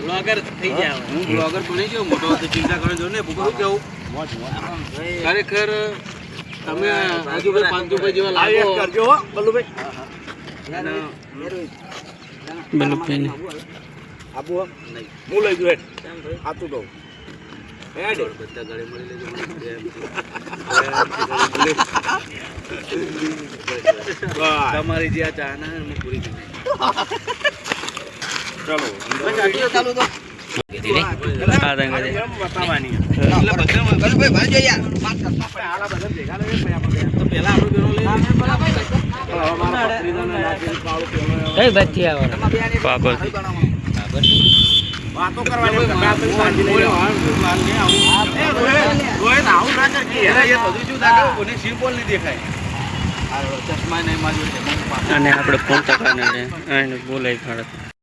Blogger થઈ ગયા હું બ્લોગર બની ગયો મોટો તો ચિંતા કરવાની જરૂર ને ભૂખું કેવું? ખરેખર તમે પાંચસો પાંતુભાઈ જેવા લાગો. કરજો હો બલ્લુભાઈ આબુ હો. હું લઈ જઉં હેડ. આ કહું બધા ગળે મળી લેજો. તમારી જે આ ચાહના હે ને હું પૂરી કરી ચલો બધામાં- તો વાતો કરવાની તો આવું ના કર કે એના યાર. એ ખબર? કોઈને સિમ્પલ નહીં દેખાય અને આપણે ફોન ટકાને એને બોલાય કાઢતા